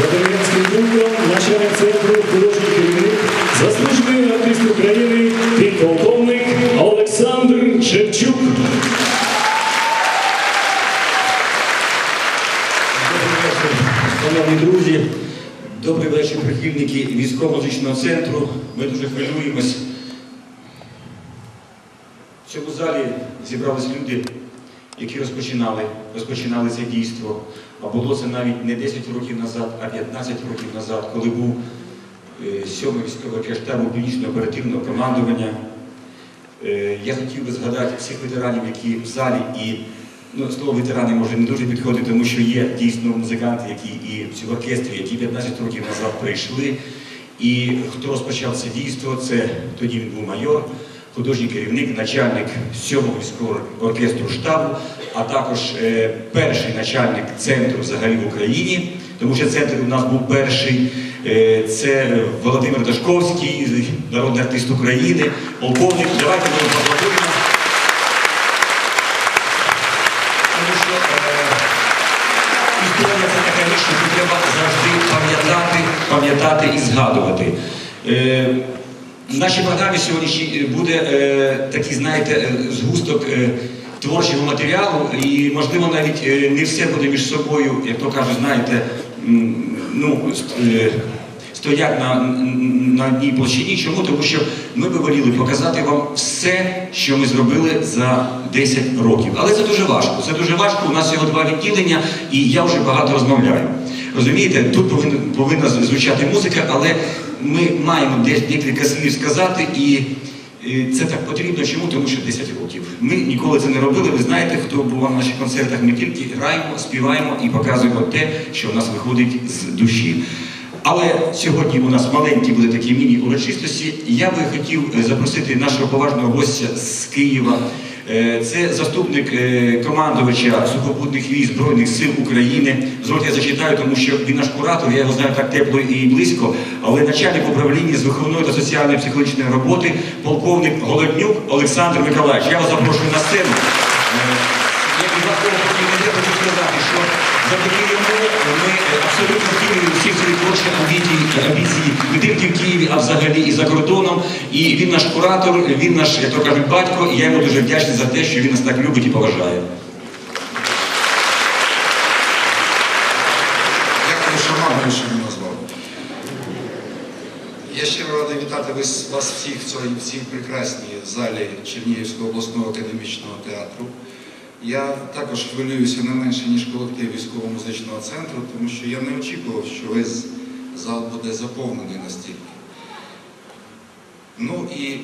За диригентським пунктом начальник центру художній керівник, заслужений артист України, підполковник Олександр Шевчук. Шановні друзі. Добрий вечір, прихильники військово-музичного центру. Ми дуже хвилюємось. В цьому залі зібрались люди, які розпочинали, розпочинали це дійство. А було це навіть не 10 років назад, а 15 років назад, коли був е, сьомий військовий штабу північного оперативного командування. Е, Я хотів би згадати всіх ветеранів, які в залі, і ну, слово ветерани може не дуже підходить, тому що є дійсно музиканти, які і в оркестрі, які 15 років назад прийшли. І хто розпочав це дійство, це тоді він був майор, художній керівник, начальник 7-го військового оркестру штабу, а також е, перший начальник центру взагалі в Україні, тому що центр у нас був перший. Е, Це Володимир Дашковський, народний артист України, полковник. Давайте ми поаплодуємо. Тому що е, історія це така річ, яку треба завжди пам'ятати, пам'ятати і згадувати. Е, в нашій програмі сьогодні буде е, такий, знаєте, е, згусток е, творчого матеріалу, і, можливо, навіть е, не все буде між собою, як то кажуть, знаєте, ну, е, стоять на, на одній площині. Чому? Тому що ми би воліли показати вам все, що ми зробили за 10 років. Але це дуже важко. Це дуже важко. У нас всього два відділення, і я вже багато розмовляю. Розумієте, тут повинна, повинна звучати музика, але ми маємо десь декілька слів сказати і. Це так потрібно. Чому? Тому що 10 років. Ми ніколи це не робили. Ви знаєте, хто бував на наших концертах, ми тільки граємо, співаємо і показуємо те, що в нас виходить з душі. Але сьогодні у нас маленькі були такі міні-урочистості. Я би хотів е, запросити нашого поважного гостя з Києва. Е, Це заступник е, командувача сухопутних військ Збройних сил України. Дозвольте, я зачитаю, тому що він наш куратор, я його знаю так тепло і близько, але начальник управління з виховної та соціальної психологічної роботи, полковник Голоднюк Олександр Миколаївич. Я вас запрошую на сцену. Е, Як і завтра хотів не треба хочу сказати, що завдяки йому ми е, абсолютно втілюємо всі свої творчі амбіції не тільки в Києві, а взагалі і за кордоном. І він наш куратор, він наш, як то кажуть, батько, і я йому дуже вдячний за те, що він нас так любить і поважає. Дякую, мама що мене назвав. Я щиро радий вітати вас всіх в цій, в цій прекрасній залі Чернігівського обласного академічного театру. Я також хвилююся не менше, ніж колектив військово-музичного центру, тому що я не очікував, що весь зал буде заповнений настільки. Ну і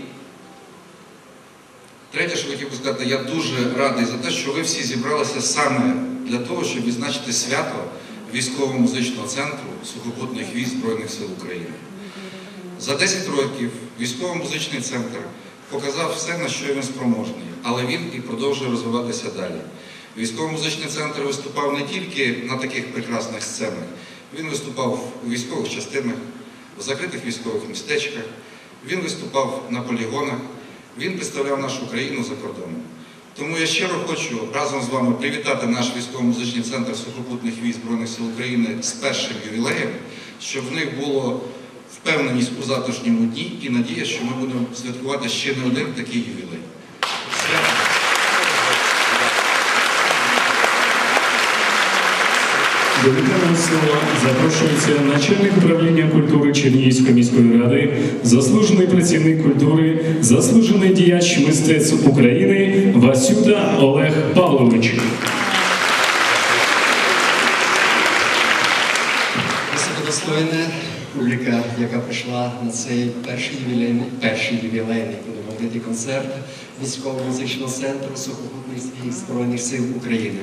третє, що хотів би сказати, я дуже радий за те, що ви всі зібралися саме для того, щоб відзначити свято військово-музичного центру сухопутних військ Збройних сил України. За 10 років військово-музичний центр показав все, на що він спроможний, але він і продовжує розвиватися далі. Військово-музичний центр виступав не тільки на таких прекрасних сценах, він виступав у військових частинах, в закритих військових містечках, він виступав на полігонах, він представляв нашу країну за кордоном. Тому я щиро хочу разом з вами привітати наш військово-музичний центр сухопутних військ Збройних сил України з першим ювілеєм, щоб в них було впевненість у завтрашньому дні і надія, що ми будемо святкувати ще не один такий ювілей. Свято. До вітального слова запрошується начальник управління культури Чернігівської міської ради, заслужений працівник культури, заслужений діяч мистецтв України Васюта Олег Павлович. Високодостойна публіка, яка прийшла на цей перший ювілейний, перший ювілейний, будемо говорити, концерт військово-музичного центру сухопутних Збройних сил України.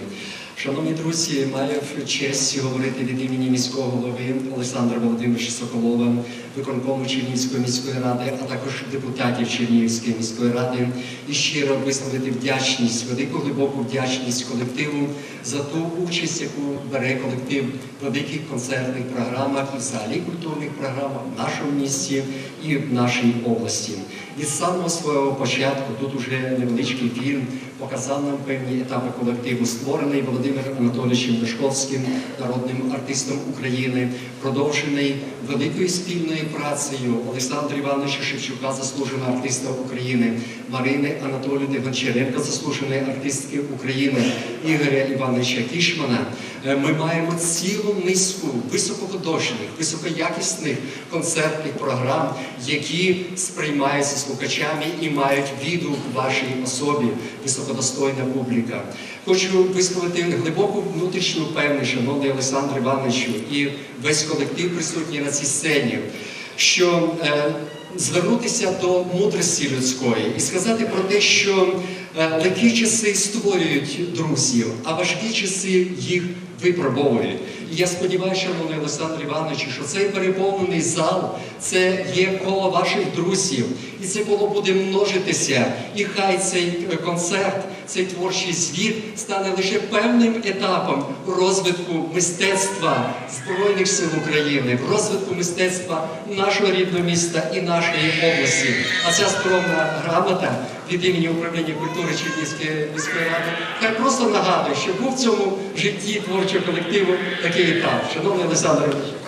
Шановні друзі, маю честь говорити від імені міського голови Олександра Володимировича Соколова, виконкому Чернігівської міської ради, а також депутатів Чернігівської міської ради і щиро висловити вдячність, велику глибоку вдячність колективу за ту участь, яку бере колектив в великих концертних програмах і взагалі культурних програмах в нашому місті і в нашій області. Від самого свого початку тут уже невеличкий фільм показав нам певні етапи колективу, створений Володимиром Анатолійовичем Дашковським, народним артистом України, продовжений великою спільною працею Олександра Івановича Шевчука, заслуженого артиста України, Марини Анатоліївни Гончаренко, заслуженої артистки України, Ігоря Івановича Кішмана. Е, Ми маємо цілу низку високохудожніх, високоякісних концертних програм, які сприймаються слухачами і мають відгук вашій особі, високодостойна публіка. Хочу висловити глибоку внутрішню впевненість, шановний Олександр Івановичу, і весь колектив присутній на цій сцені, що е, звернутися до мудрості людської і сказати про те, що легкі часи створюють друзів, а важкі часи їх випробовують. І я сподіваюся, шановний Олександр Іванович, що цей переповнений зал це є коло ваших друзів, і це коло буде множитися. І хай цей е, концерт, цей творчий звіт стане лише певним етапом розвитку мистецтва Збройних сил України, розвитку мистецтва нашого рідного міста і нашої області. А ця скромна грамота від імені управління культури Чернігівської міської ради хай просто нагадую, що був в цьому житті творчого колективу такий етап. Шановний Олександр. Іванович.